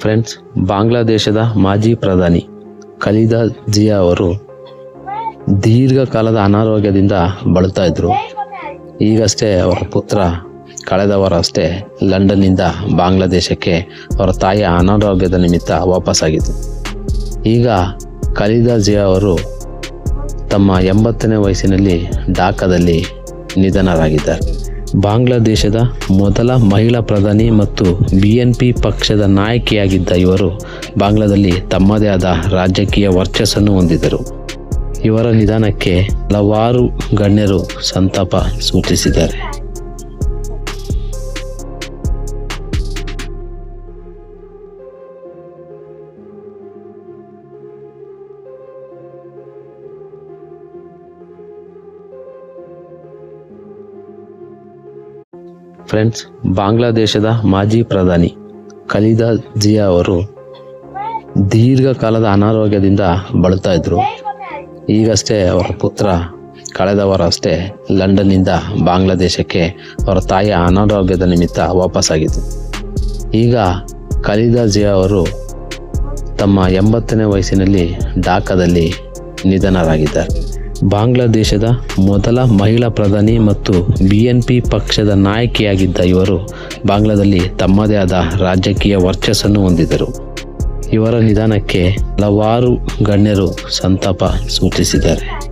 Friends, ಬಾಂಗ್ಲಾದೇಶದ ಮಾಜಿ ಪ್ರಧಾನಿ ಖಲೀದಾ ಜಿಯಾ ಅವರು ದೀರ್ಘಕಾಲದ ಅನಾರೋಗ್ಯದಿಂದ ಬಳಲ್ತಾ ಇದ್ರು. ಈಗಷ್ಟೇ ಅವರ ಪುತ್ರ ಕಳೆದ ವಾರ ಅಷ್ಟೇ ಲಂಡನ್ನಿಂದ ಬಾಂಗ್ಲಾದೇಶಕ್ಕೆ ಅವರ ತಾಯಿಯ ಅನಾರೋಗ್ಯದ ನಿಮಿತ್ತ ವಾಪಸ್ಸಾಗಿದ್ದು ಈಗ ಖಲೀದಾ ಜಿಯಾ ಅವರು ತಮ್ಮ ಎಂಬತ್ತನೇ ವಯಸ್ಸಿನಲ್ಲಿ ಢಾಕಾದಲ್ಲಿ ನಿಧನರಾಗಿದ್ದಾರೆ. ಬಾಂಗ್ಲಾದೇಶದ ಮೊದಲ ಮಹಿಳಾ ಪ್ರಧಾನಿ ಮತ್ತು ಬಿ ಎನ್ ಪಿ ಪಕ್ಷದ ನಾಯಕಿಯಾಗಿದ್ದ ಇವರು ಬಾಂಗ್ಲಾದಲ್ಲಿ ತಮ್ಮದೇ ಆದ ರಾಜಕೀಯ ವರ್ಚಸ್ಸನ್ನು ಹೊಂದಿದ್ದರು. ಇವರ ನಿಧನಕ್ಕೆ ಹಲವಾರು ಗಣ್ಯರು ಸಂತಾಪ ಸೂಚಿಸಿದ್ದಾರೆ. ಫ್ರೆಂಡ್ಸ್, ಬಾಂಗ್ಲಾದೇಶದ ಮಾಜಿ ಪ್ರಧಾನಿ ಖಲೀದಾ ಜಿಯಾ ಅವರು ದೀರ್ಘಕಾಲದ ಅನಾರೋಗ್ಯದಿಂದ ಬಳಲ್ತಾ ಇದ್ರು. ಈಗಷ್ಟೇ ಅವರ ಪುತ್ರ ಕಳೆದ ವಾರ ಅಷ್ಟೇ ಲಂಡನ್ನಿಂದ ಬಾಂಗ್ಲಾದೇಶಕ್ಕೆ ಅವರ ತಾಯಿಯ ಅನಾರೋಗ್ಯದ ನಿಮಿತ್ತ ವಾಪಸ್ಸಾಗಿದ್ದು ಈಗ ಖಲೀದಾ ಜಿಯಾ ಅವರು ತಮ್ಮ ಎಂಬತ್ತನೇ ವಯಸ್ಸಿನಲ್ಲಿ ಢಾಕಾದಲ್ಲಿ ನಿಧನರಾಗಿದ್ದಾರೆ. ಬಾಂಗ್ಲಾದೇಶದ ಮೊದಲ ಮಹಿಳಾ ಪ್ರಧಾನಿ ಮತ್ತು ಬಿ ಎನ್ ಪಿ ಪಕ್ಷದ ನಾಯಕಿಯಾಗಿದ್ದ ಇವರು ಬಾಂಗ್ಲಾದಲ್ಲಿ ತಮ್ಮದೇ ಆದ ರಾಜಕೀಯ ವರ್ಚಸ್ಸನ್ನು ಹೊಂದಿದ್ದರು. ಇವರ ನಿಧನಕ್ಕೆ ಹಲವಾರು ಗಣ್ಯರು ಸಂತಾಪ ಸೂಚಿಸಿದ್ದಾರೆ.